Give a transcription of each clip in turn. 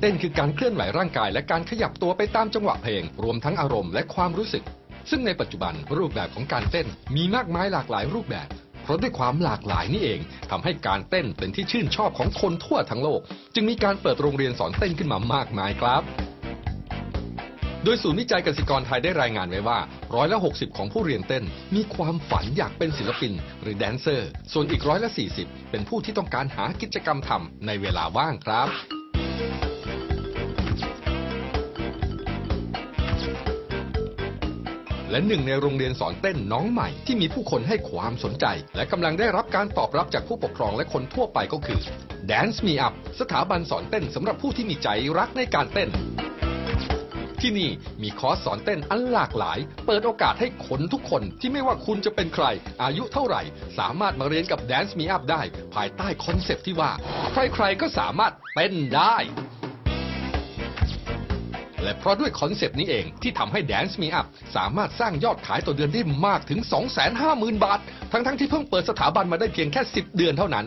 เต้นคือการเคลื่อนไหวร่างกายและการขยับตัวไปตามจังหวะเพลง รวมทั้งอารมณ์และความรู้สึก ซึ่งในปัจจุบันรูปแบบของการเต้นมีมากมายหลากหลายรูปแบบ เพราะด้วยความหลากหลายนี่เองทำให้การเต้นเป็นที่ชื่นชอบของคนทั่วทั้งโลก จึงมีการเปิดโรงเรียนสอนเต้นขึ้นมามากมายครับโดยศูนย์วิจัยกสิกรไทยได้รายงานไว้ว่าร้อยละ 60 ของผู้เรียนเต้น มีความฝันอยากเป็นศิลปิน หรือแดนเซอร์ ส่วนอีกร้อยละ 40 เป็นผู้ที่ต้องการหากิจกรรมทำในเวลาว่างครับ และหนึ่งในโรงเรียนสอนเต้นน้องใหม่ ที่มีผู้คนให้ความสนใจ และกำลังได้รับการตอบรับจากผู้ปกครองและคนทั่วไปก็คือ Dance Me Up สถาบันสอนเต้นสำหรับผู้ที่มีใจรักในการเต้นที่นี่มีคอร์สสอนเต้นอันหลากหลาย เปิดโอกาสให้คนทุกคนที่ไม่ว่าคุณจะเป็นใคร อายุเท่าไหร่ สามารถมาเรียนกับ Dance Me Up ได้ ภายใต้คอนเซปต์ที่ว่า ใครๆก็สามารถเต้นได้ และเพราะด้วยคอนเซปต์นี้เองที่ทำให้ Dance Me Up สามารถสร้างยอดขายต่อเดือนได้มากถึง 250,000 บาท ทั้งๆที่เพิ่งเปิดสถาบันมาได้เพียงแค่ 10 เดือนเท่านั้น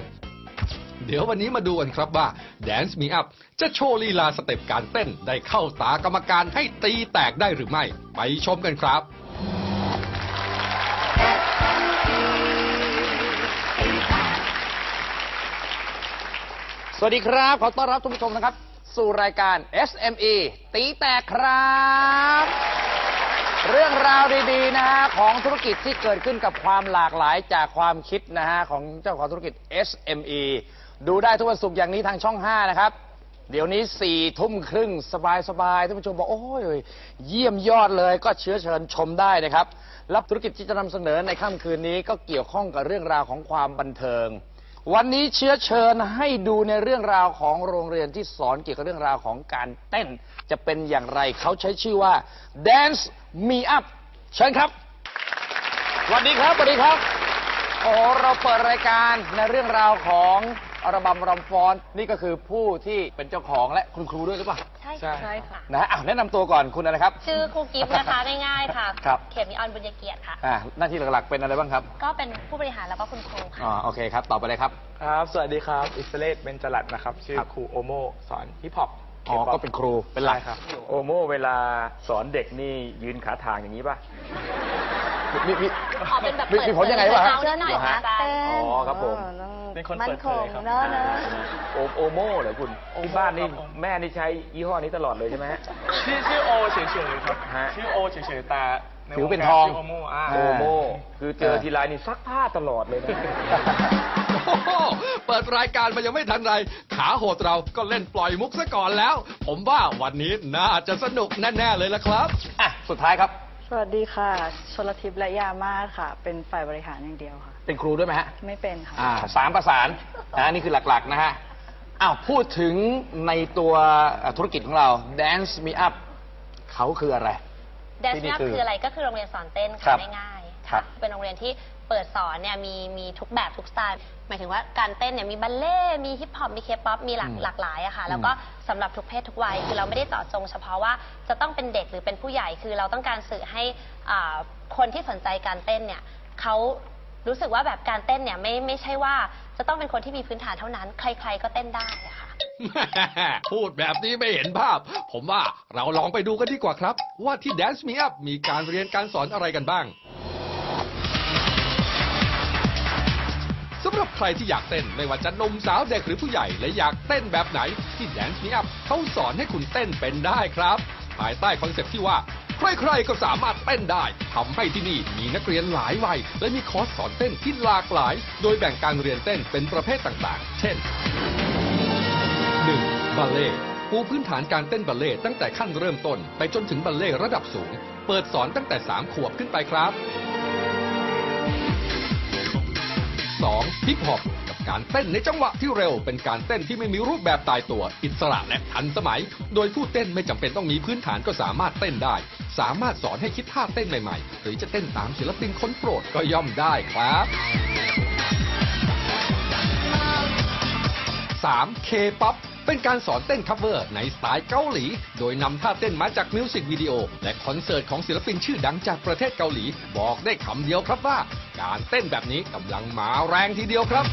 เดี๋ยววันนี้มาดูกันครับว่า Dance Me Up จะโชว์ลีลาสเต็ปการเต้นได้เข้าตากรรมการให้ตีแตกได้หรือไม่ ไปชมกันครับสวัสดีครับ ขอต้อนรับทุกผู้ชมนะครับ สู่รายการ SME ตีแตกครับ เรื่องราวดีๆนะฮะของธุรกิจที่เกิดขึ้นกับความหลากหลายจากความคิดนะฮะของเจ้าของธุรกิจ SME ดูได้ทุกวันศุกร์อย่างนี้ทางช่อง 5 นะครับ เดี๋ยวนี้สี่ทุ่มครึ่งสบายๆท่านผู้ชมบอก โอ้ยเยี่ยมยอดเลยก็เชื้อเชิญชมได้นะครับและธุรกิจที่จะนำเสนอในค่ำคืนนี้ก็เกี่ยวข้องกับเรื่องราวของความบันเทิง วันนี้เชื้อเชิญให้ดูในเรื่องราวของโรงเรียนที่สอนเกี่ยวกับเรื่องราวของการเต้น จะเป็นอย่างไรเขาใช้ชื่อว่า Dance Me Up เชิญครับสวัสดีครับสวัสดีครับ โอ้โหเราเปิดรายการในเรื่องราวของ อัลบั้มรำฟอนนี่ก็คือผู้ที่เป็นเจ้าของและคุณครูด้วยหรือเปล่าใช่ใช่ใช่ค่ะ นะฮะอ้าวแนะนำตัวก่อนคุณอะไรครับ ชื่อครูกิฟต์นะคะ ง่ายๆค่ะ ครับ เขมนิออนบุญยเกียรติค่ะ อ่าหน้าที่หลักๆเป็นอะไรบ้างครับก็เป็นผู้บริหารแล้วก็คุณครูค่ะ อ๋อโอเคครับต่อไปเลยครับ ครับ สวัสดีครับ อิสเลตเบนจรัตน์นะครับ ชื่อครับ ครูโอโมสอนฮิปฮอปอ๋อก็เป็นครูเป็นหลักใช่ครับ โอโมเวลาสอนเด็กนี่ยืนขาทางอย่างนี้ป่ะ มีมีอ๋อเป็นแบบมีเปิดมีผลยังไงวะฮะเสื้อหน่อยค่ะอาจารย์ อ๋อครับผม เป็นคนมัเปินดคเผงยครับ เนอะเนอะโอโอโมเหรอคุณโอโม่ที่บ้านนี่ครับผม แม่นี่ใช้ยี่ห้อนี้ตลอดเลยใช่ไหมฮะ ชื่อชื่อโอเฉยๆครับฮะ ชื่อโอเฉยๆแต่ในถือเป็นวกาทองชื่อโอโมอ่า โอโมคือเจอทีไรนี่ซักผ้าตลอดเลยนะ โอ้โหเปิดรายการมายังไม่ทันไร ขาโหดเราก็เล่นปล่อยมุกซะก่อนแล้ว ผมว่าวันนี้น่าจะสนุกแน่ ๆ เลยละครับ อะ สุดท้ายครับ สวัสดีค่ะ ชลทิพย์และยามาศค่ะ เป็นฝ่ายบริหารอย่างเดียวค่ะ เป็นครูด้วยไหมฮะ ไม่เป็นค่ะ อ่าสามประสานนะนี่คือหลักๆนะฮะอ้าวพูดถึงในตัวเอ่อธุรกิจของเรา Dance Me Up เขาคืออะไร แดนที่ซ์นี่นับคือคืออะไรก็คือโรงเรียนสอนเต้นครัค่ะบง่ายๆครัค่ะบเป็นโรงเรียนที่ เปิดสอนเนี่ยมีมีทุกแบบทุกสไตล์ หมายถึงว่าการเต้นเนี่ยมีบัลเล่ต์มีฮิปฮอปมีเคป๊อปมีหลากอืมหลากหลายอะค่ะ แล้วก็สำหรับทุกเพศทุกวัยคือเราไม่ได้เจาะจงเฉพาะว่าจะต้องเป็นเด็กหรือเป็นผู้ใหญ่คือเราต้องการสื่อให้อ่าคนที่สนใจการเต้นเนี่ยเขารู้สึกว่าแบบการเต้นเนี่ยไม่ไม่ใช่ว่าจะต้องเป็นคนที่มีพื้นฐานเท่านั้น ใคร ๆ ก็เต้นได้อะค่ะ พูดแบบนี้ไม่เห็นภาพ ผมว่าเราลองไปดูกันดีกว่าครับ ว่าที่ Dance Me Up มีการเรียนการสอนอะไรกันบ้าง สำหรับใครที่อยากเต้นไม่ว่าจะหนมสาวเด็กหรือผู้ใหญ่และอยากเต้นแบบไหนที่ Dance Me Up เขาสอนให้คุณเต้นเป็นได้ครับ ภายใต้คอนเซ็ปต์ที่ว่า ใครๆก็สามารถเต้นได้ทำให้ที่นี่มีนักเรียนหลายวัย และมีคอร์สสอนเต้นที่หลากหลาย โดยแบ่งการเรียนเต้นเป็นประเภทต่างๆ เช่น 1. บัลเล่ต์ปูพื้นฐานการเต้นบัลเล่ต์ตั้งแต่ขั้นเริ่มต้น ไปจนถึงบัลเล่ต์ระดับสูง เปิดสอนตั้งแต่ 3 ขวบขึ้นไปครับ 2. ฮิปฮอปกับการเต้นในจังหวะที่เร็ว เป็นการเต้นที่ไม่มีรูปแบบตายตัว อิสระและทันสมัย โดยผู้เต้นไม่จำเป็นต้องมีพื้นฐานก็สามารถเต้นได้ สามารถสอนให้คิดท่าเต้นใหม่ๆ หรือจะเต้นตามศิลปินคนโปรดก็ย่อมได้ครับ 3. K-POP เป็นการสอนเต้นคัฟเวอร์ในสไตล์เกาหลี โดยนำท่าเต้นมาจากมิวสิกวิดีโอ และคอนเสิร์ตของศิลปินชื่อดังจากประเทศเกาหลี บอกได้คำเดียวครับว่า การเต้นแบบนี้กำลังมาแรงทีเดียวครับ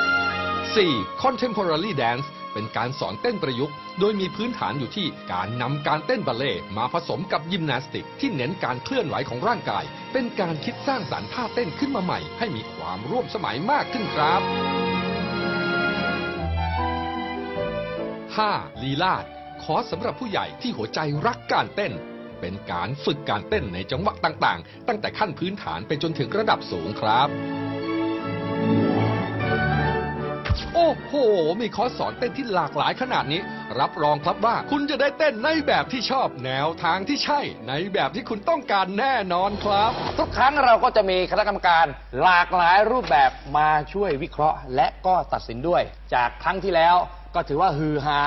4. Contemporary Dance เป็นการสอนเต้นประยุกต์ โดยมีพื้นฐานอยู่ที่การนำการเต้นบัลเล่มาผสมกับยิมนาสติก ที่เน้นการเคลื่อนไหวของร่างกาย เป็นการคิดสร้างสรรค์ท่าเต้นขึ้นมาใหม่ ให้มีความร่วมสมัยมากขึ้นครับ 5. ลีลาดขอสำหรับผู้ใหญ่ที่หัวใจรักการเต้น เป็นการฝึกการเต้นในจังหวะต่างๆ ตั้งแต่ขั้นพื้นฐานไปจนถึงระดับสูงครับ โอ้โห มีคอร์สสอนเต้นที่หลากหลายขนาดนี้ รับรองครับว่าคุณจะได้เต้นในแบบที่ชอบแนวทางที่ใช่ ในแบบที่คุณต้องการแน่นอนครับ ทุกครั้งเราก็จะมีคณะกรรมการหลากหลายรูปแบบมาช่วยวิเคราะห์ และก็ตัดสินด้วย จากครั้งที่แล้ว ก็ถือว่าฮือฮา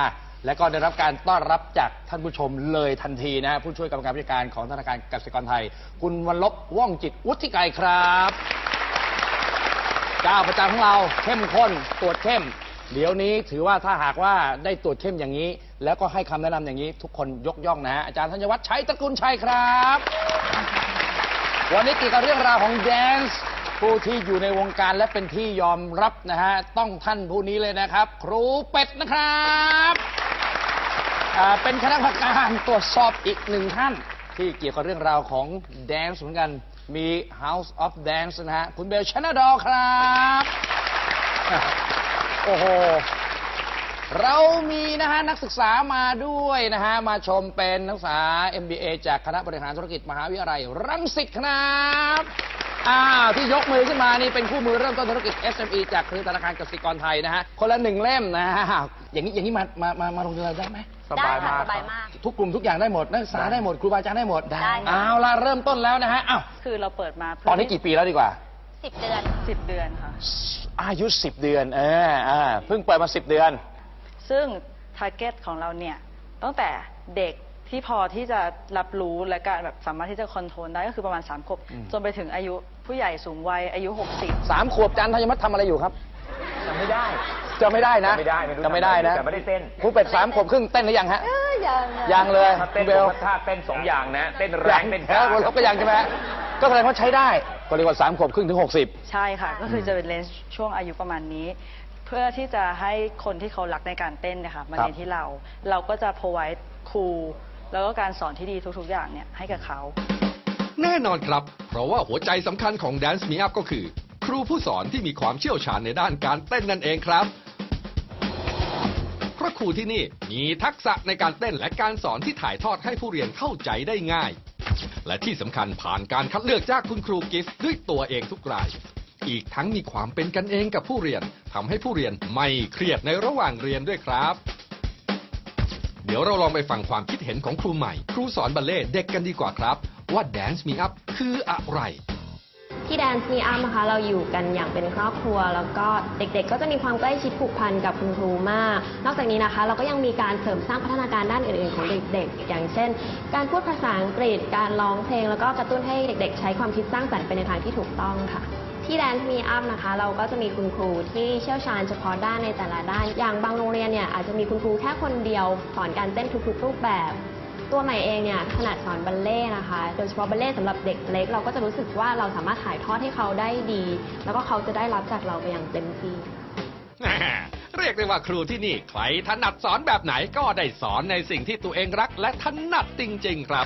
และก็ได้รับการต้อนรับจากท่านผู้ชมเลยทันทีนะฮะผู้ช่วยกรรมการผู้จัดการของธนาคารกสิกรไทย คุณวันลบว่องจิตวุฒิไกรครับเจ้าประจำของเราเข้มข้นตรวจเข้ม เดี๋ยวนี้ถือว่าถ้าหากว่าได้ตรวจเข้มอย่างนี้ แล้วก็ให้คำแนะนำอย่างนี้ ทุกคนยกย่องนะฮะอาจารย์ธัญวัฒน์ชัยตระกูลชัยครับ วันนี้เกี่ยวกับเรื่องราวของแดนซ์ ผู้ที่อยู่ในวงการและเป็นที่ยอมรับนะฮะต้องท่านผู้นี้เลยนะครับ ครูเป็ดนะครับอ่าเป็นคณะกรรมการตรวจสอบอีกหนึ่งท่าน ที่เกี่ยวกับเรื่องราวของแดนซ์เหมือนกันมี House of Dance นะฮะคุณเบลชนดอครับ โอ้โห เรามีนะฮะนักศึกษามาด้วยนะฮะมาชมเป็นนักศึกษา MBA จากคณะบริหารธุรกิจมหาวิทยาลัยรังสิตครับ อ้าวที่ยกมือขึ้นมานี่เป็นคู่มือเริ่มต้นธุรกิจ SME จากเครือธนาคารกสิกรไทยนะฮะคนละหนึ่งเล่มนะฮะอย่างนี้อย่างนี้มามามามาลงทุนเราได้ไหมได้ค่ะสบายมาก ทุกกลุ่มทุกอย่างได้หมดนักศึกษาได้หมดครูบาอาจารย์ได้หมดได้ค่ะ เอาละเริ่มต้นแล้วนะฮะอ้าวคือเราเปิดมาเพื่ตอนนี้กี่ปีแล้วดีกว่า สิบเดือนค่ะสิบเดือนค่ะ อายุ 10 เดือนเอออ่าเพิ่งเปิดมา 10 เดือน ซึ่งทาร์เก็ตของเราเนี่ยตั้งแต่เด็ก ที่พอที่จะรับรู้และการแบบสามารถที่จะคอนโทรลได้ก็คือประมาณ3ขวบอืมจนไปถึงอายุผู้ใหญ่สูงวัยอายุ 60 สามขวบจันทยมัตทำอะไรอยู่ครับจำไม่ได้จะไม่ได้นะจำไม่ได้ไม่รู้จะไม่ได้นะแต่ไม่ได้เต้นครูเป็ดสามขวบครึ่งเต้นหรือยังฮะยังยังเลยถ้าเต้นเบลผมว่าท่าเต้นสองอย่างนะ เต้นแรยังงเต้นแล้วเราก็ยังใช่ไหมฮะก็แสดงว่าใช้ได้ก็เรียกว่าสามขวบครึ่งถึงหกสิบใช่ค่ะ ก็คือจะเป็นเลนส์ช่วงอายุประมาณนี้ เพื่อที่จะให้คนที่เขารักในการเต้นเนะคะมาครับเรียนที่เรา เราก็จะ provide ครู แล้วก็การสอนที่ดีทุกๆอย่างเนี่ยให้กับเขา แน่นอนครับ เพราะว่าหัวใจสำคัญของ Dance Me Up ก็คือ ครูผู้สอนที่มีความเชี่ยวชาญในด้านการเต้นนั่นเองครับพราะครูที่นี่มีทักษะในการเต้นและการสอนที่ถ่ายทอดให้ผู้เรียนเข้าใจได้ง่าย และที่สำคัญผ่านการคัดเลือกจากคุณครูกิฟต์ด้วยตัวเองทุกราย อีกทั้งมีความเป็นกันเองกับผู้เรียนทำให้ผู้เรียนไม่เครียดในระหว่างเรียนด้วยครับ เดี๋ยวเราลองไปฟังความคิดเห็นของครูใหม่ ครูสอนบัลเล่ต์เด็กกันดีกว่าครับ ว่า Dance Me Up คืออะไร ที่ Dance Me Up นะคะเราอยู่กันอย่างเป็นครอบครัว แล้วก็เด็กๆ ก็จะมีความใกล้ชิดผูกพันกับคุณครูมาก นอกจากนี้นะคะ เราก็ยังมีการเสริมสร้างพัฒนาการด้านอื่นๆของเด็กๆ อย่างเช่น การพูดภาษาอังกฤษการร้องเพลง แล้วก็กระตุ้นให้เด็กๆ ใช้ความคิดสร้างสรรค์ไปในทางที่ถูกต้องค่ะ ที่ Dance Me Up นะคะ เราก็จะมีคุณครูที่เชี่ยวชาญเฉพาะด้านในแต่ละด้าน อย่างบางโรงเรียนเนี่ยอาจจะมีคุณครูแค่คนเดียวสอนการเต้นทุกๆ รูปแบบ ตัวใหม่เองเนี่ยถนัดสอนบัลเล่ต์นะคะ โดยเฉพาะบัลเล่ต์สำหรับเด็กเล็ก เราก็จะรู้สึกว่าเราสามารถถ่ายทอดให้เขาได้ดี แล้วก็เขาจะได้รับจากเราไปอย่างเต็มที่ แหม่เรียกได้ว่าครูที่นี่ใครถนัดสอนแบบไหนก็ได้สอนในสิ่งที่ตัวเองรักและถนัดจริง ๆ ครับ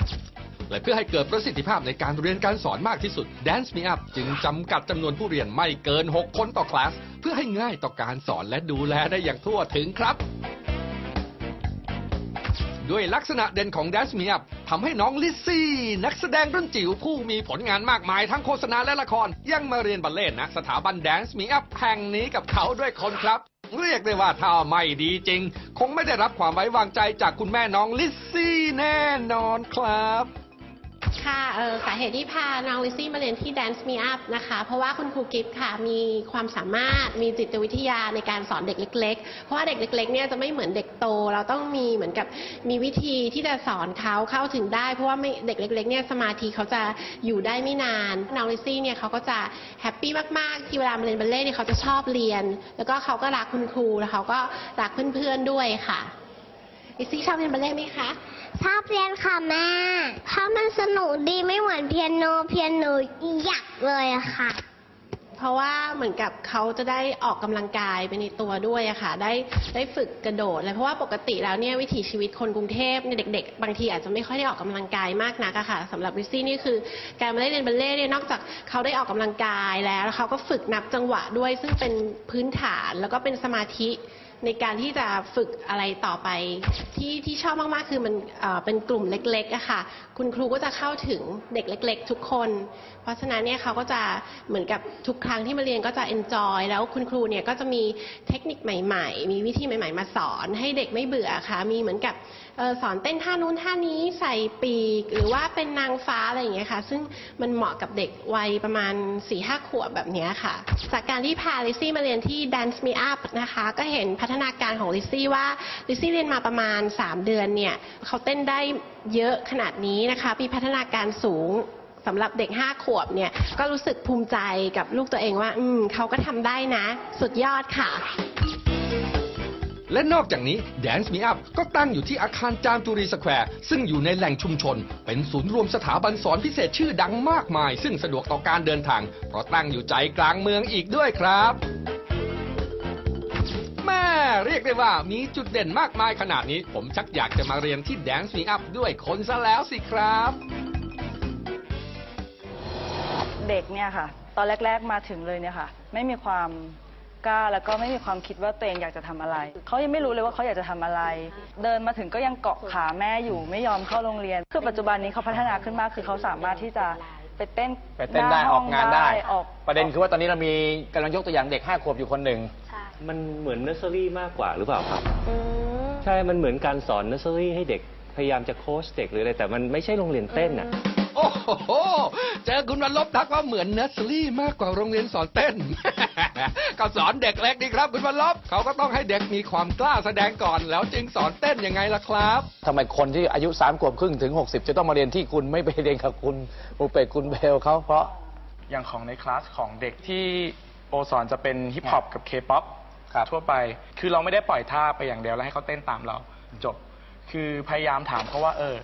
และเพื่อให้เกิดประสิทธิภาพในการเรียนการสอนมากที่สุด Dance Me Up จึงจำกัดจำนวนผู้เรียนไม่เกิน 6 คนต่อคลาส เพื่อให้ง่ายต่อการสอนและดูแลได้อย่างทั่วถึงครับด้วยลักษณะเด่นของ Dance Me Up ทำให้น้องลิซซี่ นักแสดงรุ่นจิ๋วผู้มีผลงานมากมายทั้งโฆษณาและละคร ยังมาเรียนบัลเล่ต์ณสถาบัน Dance Me Up แห่งนี้กับเขาด้วยคนครับ เรียกได้ว่าถ้าไม่ดีจริง คงไม่ได้รับความไว้วางใจจากคุณแม่น้องลิซซี่แน่นอนครับ ค่ะสาเหตุที่พาน้องลิซี่มาเรียนที่ Dance Me Up นะคะ เพราะว่าคุณครูกิฟต์ค่ะ มีความสามารถ มีจิตวิทยาในการสอนเด็กเล็ก ๆ เพราะว่าเด็กเล็กๆเนี่ยจะไม่เหมือนเด็กโต เราต้องมีเหมือนกับมีวิธีที่จะสอนเขาเข้าถึงได้ เพราะว่าไม่เด็กเล็กๆเนี่ยสมาธิเขาจะอยู่ได้ไม่นาน น้องลิซี่เนี่ยเขาก็จะแฮปปี้มากๆ ที่เวลามาเรียนบัลเล่เนี่ยเขาจะชอบเรียน แล้วก็เขาก็รักคุณครู แล้วเขาก็รักเพื่อนๆด้วยค่ะ ลิซซี่ชอบเรียนบัลเล่ต์ไหมคะ ชอบเรียนค่ะแม่เพราะมันสนุกดีไม่เหมือนเปียโนเปียโนหยักเลยอะค่ะ เพราะว่าเหมือนกับเขาจะได้ออกกำลังกายไปในตัวด้วยอะค่ะ ได้ได้ฝึกกระโดดเลยเพราะว่าปกติแล้วเนี่ยวิถีชีวิตคนกรุงเทพเนี่ยเด็ก ๆ บางทีอาจจะไม่ค่อยได้ออกกำลังกายมากนักอะค่ะสำหรับลิซซี่นี่คือ การมาได้เรียนบัลเล่ต์เนี่ยนอกจากเขาได้ออกกำลังกายแล้วแล้วเขาก็ฝึกนับจังหวะด้วย ซึ่งเป็นพื้นฐานแล้วก็เป็นสมาธิ ในการที่จะฝึกอะไรต่อไป ที่ที่ชอบมากๆ คือมันเอ่อเป็นกลุ่มเล็กๆอะค่ะ คุณครูก็จะเข้าถึงเด็กเล็ก ๆ ทุกคน เพราะฉะนั้นเนี่ยเขาก็จะเหมือนกับทุกครั้งที่มาเรียนก็จะ enjoy แล้วคุณครูเนี่ยก็จะมีเทคนิคใหม่ ๆ มีวิธีใหม่ ๆ มาสอนให้เด็กไม่เบื่อค่ะ มีเหมือนกับออสอนเต้นท่านู้นท่านี้ใส่ปีก หรือว่าเป็นนางฟ้าอะไรอย่างเงี้ยค่ะ ซึ่งมันเหมาะกับเด็กวัยประมาณ4ี่ห้าขวบแบบเนี้ยค่ะ จากการที่พาลิซี่มาเรียนที่ Dance Me Up นะคะ ก็เห็นพัฒนาการของลิซี่ว่าลิซซี่เรียนมาประมาณ 3 เดือนเนี่ยเขาเต้นได้เยอะขนาดนี้นะคะ มีพัฒนาการสูง สำหรับเด็ก 5 ขวบเนี่ย ก็รู้สึกภูมิใจกับลูกตัวเองว่า อืมเขาก็ทำได้นะ สุดยอดค่ะ และนอกจากนี้ Dance Me Up ก็ตั้งอยู่ที่อาคารจามจุรีสแควร์ ซึ่งอยู่ในแหล่งชุมชน เป็นศูนย์รวมสถาบันสอนพิเศษชื่อดังมากมาย ซึ่งสะดวกต่อการเดินทาง เพราะตั้งอยู่ใจกลางเมืองอีกด้วยครับแม่เรียกได้ว่ามีจุดเด่นมากมายขนาดนี้ ผมชักอยากจะมาเรียนที่ Dance Me Up ด้วยคนซะแล้วสิครับ เด็กเนี่ยค่ะ ตอนแรก ๆมาถึงเลยเนี่ยค่ะ ไม่มีความกล้าแล้วก็ไม่มีความคิดว่าตัวเองอยากจะทำอะไร เขายังไม่รู้เลยว่าเขาอยากจะทำอะไร เดินมาถึงก็ยังเกาะขาแม่อยู่ไม่ยอมเข้าโรงเรียน คือปัจจุบันนี้เขาพัฒนาขึ้นมากคือเขาสามารถที่จะไปเต้นไปเต้นได้หออกงานได้ ออกประเด็นคือว่าตอนนี้เรามีกำลังยกตัวอย่างเด็กห้าขวบอยู่คนหนึ่งใช่มันเหมือนเนอร์เซอรี่มากกว่าหรือเปล่าครับ อืม ใช่ มันเหมือนการสอนเนอร์เซอรี่ให้เด็กพยายามจะโค้ชเด็กหรืออะไรแต่มันไม่ใช่โรงเรียนเต้นอะ โอ้โห เจอคุณวันลบทักว่าเหมือนเนสเซอรี่มากกว่าโรงเรียนสอนเต้น ก็สอนเด็กเล็กดีครับ คุณวันลบเขาก็ต้องให้เด็กมีความกล้าแสดงก่อน แล้วจึงสอนเต้นยังไงล่ะครับทำไมคนที่อายุสามขวบครึ่งถึงหกสิบจะต้องมาเรียนที่คุณไม่ไปเรียนกับคุณปูเป็ดคุณเบลเขาเพราะอย่างของในคลาสของเด็กที่โอสอนจะเป็นฮิปฮอปกับเคป๊อปครับทั่วไป คือเราไม่ได้ปล่อยท่าไปอย่างเดียวแล้วให้เขาเต้นตามเราจบ คือพยายามถามเขาว่าเออ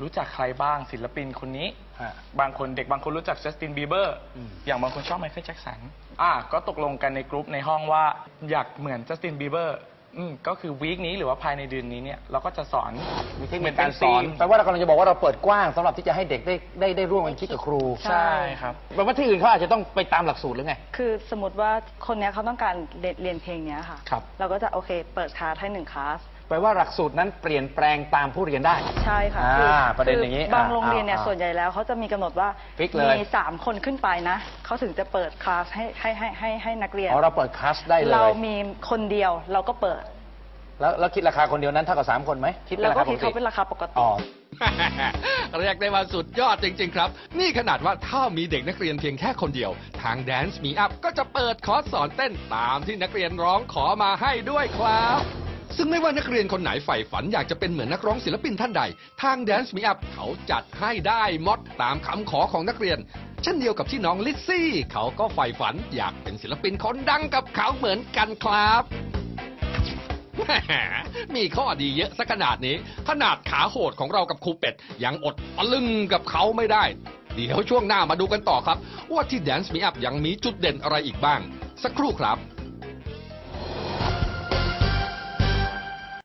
รู้จักใครบ้างศิลปินคนนี้ ฮะ บางคนเด็กบางคนรู้จักจัสตินบีเบอร์อืม อย่างบางคนชอบไมเคิลแจ็คสันอะก็ตกลงกันในกลุ่มในห้องว่าอยากเหมือนจัสตินบีเบอร์อืมก็คือวีคนี้หรือว่าภายในเดือนนี้เนี่ยเราก็จะสอนมีเทคนิคการสอนแปลว่าเรากำลังจะบอกว่าเราเปิดกว้างสำหรับที่จะให้เด็กได้ได้ได้ร่วมกันคิดกับครูใช่ครับ แปลว่าที่อื่นเขาอาจจะต้องไปตามหลักสูตรหรือไง คือสมมติว่าคนเนี้ยเขาต้องการเรียนเรียนเพลงเนี้ยค่ะ ครับ เราก็จะโอเค เปิดคลาสให้หนึ่งคลาส แปลว่าหลักสูตรนั้นเปลี่ยนแปลงตามผู้เรียนได้ ใช่ค่ะอ่าคือประเด็นอย่างนี้คืบางอ่าโรงเรียนเนี่ยอ่าส่วนใหญ่แล้วเขาจะมีกำหนดว่าฟิกเลย มีสามคนขึ้นไปนะเขาถึงจะเปิดคลาสให้ให้ให้ให้ให้นักเรียน อ๋อเราเปิดคลาสได้เลย เรามีคนเดียวเราก็เปิด แล้วแล้วคิดราคาคนเดียวนั้นเท่ากับสามคนไหมคิดเป็แล้นวราก็คาปคิดกเขาติเป็นราคาปกติ อ๋อ เรียกได้ว่าสุดยอดจริง ๆ ครับ นี่ขนาดว่าถ้ามีเด็กนักเรียนเพียงแค่คนเดียว ทาง Dance Me Up ก็จะเปิดคอร์สสอนเต้นตามที่นักเรียนร้องขอมาให้ด้วยครับ ซึ่งไม่ว่านักเรียนคนไหนใฝ่ฝันอยากจะเป็นเหมือนนักร้องศิลปินท่านใด ทาง Dance Me Up เขาจัดให้ได้มดตามคำขอของนักเรียน เช่นเดียวกับที่น้องลิซซี่ เขาก็ใฝ่ฝันอยากเป็นศิลปินคนดังกับเขาเหมือนกันครับแหมมีข้อดีเยอะสักขนาดนี้ ขนาดขาโหดของเรากับครูเป็ด ยังอดตะลึงกับเขาไม่ได้ เดี๋ยวช่วงหน้ามาดูกันต่อครับ ว่าที่ Dance Me Up ยังมีจุดเด่นอะไรอีกบ้าง สักครู่ครับ